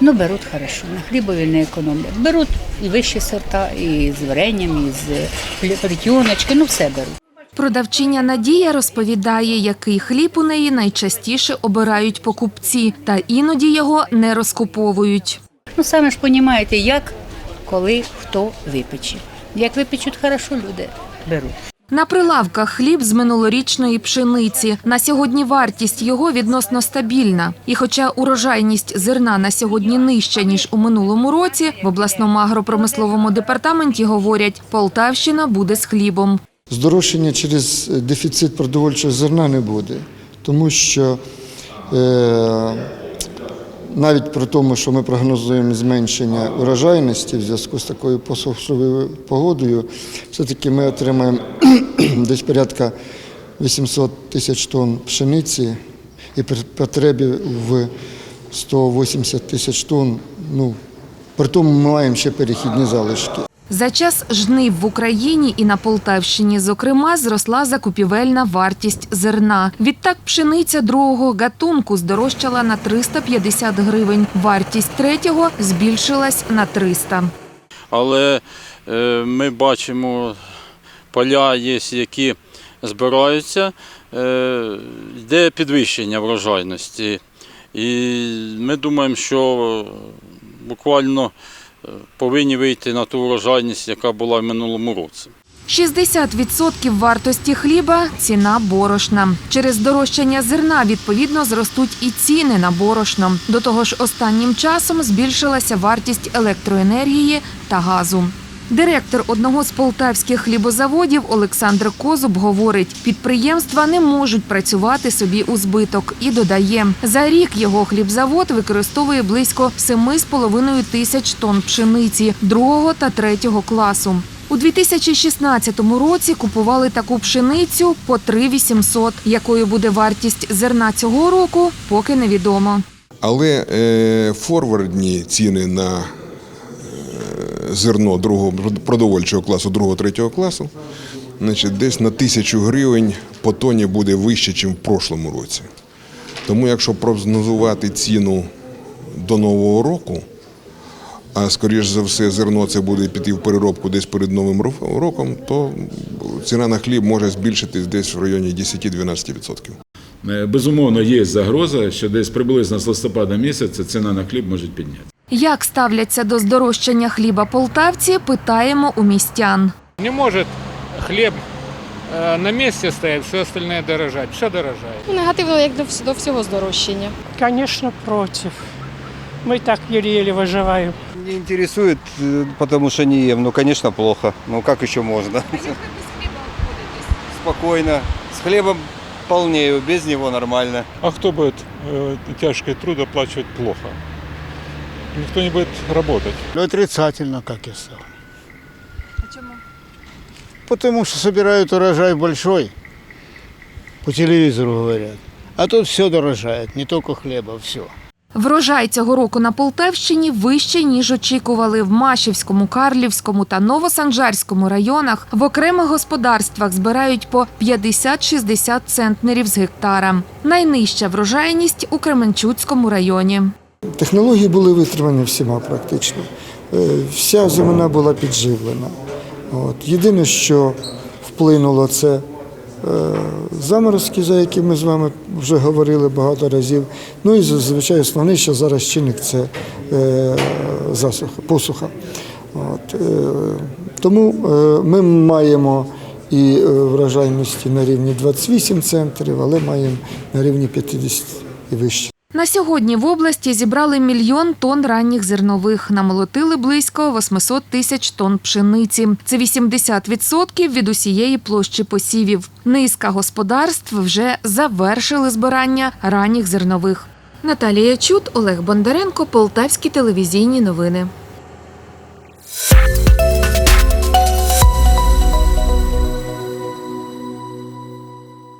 Ну, беруть хорошо, на хлібові не економлять. Беруть і вищі сорта, і з варенням, і з плетіночки, ну все беруть. Продавчиня Надія розповідає, який хліб у неї найчастіше обирають покупці, та іноді його не розкуповують. Ну, саме ж розумієте, як, коли, хто випече. Як випечуть хорошо, люди беруть. На прилавках хліб з минулорічної пшениці. На сьогодні вартість його відносно стабільна. І хоча урожайність зерна на сьогодні нижча, ніж у минулому році, в обласному агропромисловому департаменті говорять, Полтавщина буде з хлібом. Здорожчання через дефіцит продовольчого зерна не буде, тому що е, навіть при тому, що ми прогнозуємо зменшення урожайності в зв'язку з такою посушливою погодою, все-таки ми отримаємо десь порядка 800 тисяч тонн пшениці і при потребі в 180 тисяч тонн. Ну, при тому ми маємо ще перехідні залишки. За час жнив в Україні і на Полтавщині, зокрема, зросла закупівельна вартість зерна. Відтак пшениця другого гатунку здорожчала на 350 гривень. Вартість третього збільшилась на 300. але е, ми бачимо поля є, які збираються, е, йде підвищення врожайності. І ми думаємо, що буквально повинні вийти на ту врожайність, яка була в минулому році. 60% вартості хліба – ціна борошна. Через дорожчання зерна, відповідно, зростуть і ціни на борошно. До того ж, останнім часом збільшилася вартість електроенергії та газу. Директор одного з полтавських хлібозаводів Олександр Козуб говорить, підприємства не можуть працювати собі у збиток і додає, за рік його хлібзавод використовує близько 7,5 тисяч тонн пшениці другого та третього класу. У 2016 році купували таку пшеницю по 3 800. Якою буде вартість зерна цього року, поки невідомо. Але е, форвардні ціни на зерно другого продовольчого класу, другого третього класу, значить, десь на тисячу гривень по тоні буде вище, ніж в прошлому році. Тому якщо прогнозувати ціну до нового року, а скоріш за все зерно це буде піти в переробку десь перед новим роком, то ціна на хліб може збільшитись десь в районі 10-12%. Е, Безумовно, є загроза, що десь приблизно з листопада місяця ціна на хліб може піднятися. Як ставляться до здорожчання хліба полтавці, питаємо у містян. Не может хлеб э, на месте стоять, все остальное дорожать. Все дорожает. Ну, Негативно, як до, вс- до всього здорожчання. Конечно, против. Мы так еле-еле выживаем. Не интересует, э, потому что не ем. Ну, конечно, плохо. Ну, как еще можно? Спокойно. С хлебом полнею, без него нормально. А кто будет э, тяжкий труд оплачивать плохо? Никто не будет работать. Ну, отрицательно, как я сказал. Почему? Потому что собирают урожай большой, по телевизору говорят. А тут все дорожает, не только хлеба, все. Врожай цього року на Полтавщині вищий, ніж очікували. В Машівському, Карлівському та Новосанжарському районах в окремих господарствах збирають по 50-60 центнерів з гектара. Найнижча врожайність у Кременчуцькому районі. Технології були витримані всіма практично. Е, Вся земля була підживлена. От. Єдине, що вплинуло, це е, заморозки, за які ми з вами вже говорили багато разів. Ну і зазвичай основний, що зараз чинник це е, засуха, посуха. От. Тому ми маємо і врожайності на рівні 28 центрів, але маємо на рівні 50 і вище. На сьогодні в області зібрали мільйон тонн ранніх зернових, намолотили близько 800 тисяч тонн пшениці. Це 80% від усієї площі посівів. Низка господарств вже завершили збирання ранніх зернових. Наталія Чут, Олег Бондаренко, Полтавські телевізійні новини.